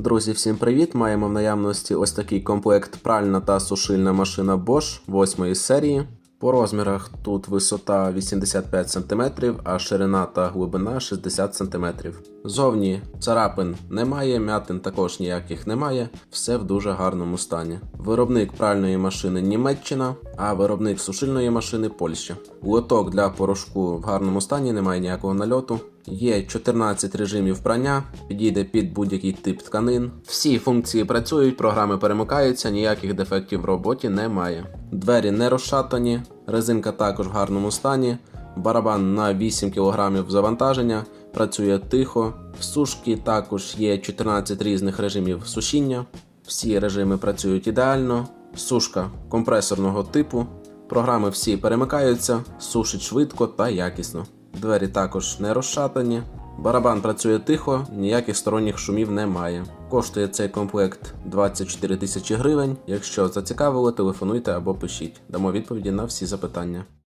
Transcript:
Друзі, всім привіт! Маємо в наявності ось такий комплект пральна та сушильна машина Bosch 8 серії. По розмірах тут висота 85 см, а ширина та глибина 60 см. Зовні царапин немає, м'ятин також ніяких немає, все в дуже гарному стані. Виробник пральної машини Німеччина, а виробник сушильної машини Польща. Лоток для порошку в гарному стані, немає ніякого нальоту. Є 14 режимів прання, підійде під будь-який тип тканин. Всі функції працюють, програми перемикаються, ніяких дефектів в роботі немає. Двері не розшатані, резинка також в гарному стані. Барабан на 8 кг завантаження, працює тихо. В сушки також є 14 різних режимів сушіння. Всі режими працюють ідеально. Сушка компресорного типу. Програми всі перемикаються, сушить швидко та якісно. Двері також не розшатані. Барабан працює тихо, ніяких сторонніх шумів немає. Коштує цей комплект 24 тисячі гривень. Якщо зацікавило, телефонуйте або пишіть. Дамо відповіді на всі запитання.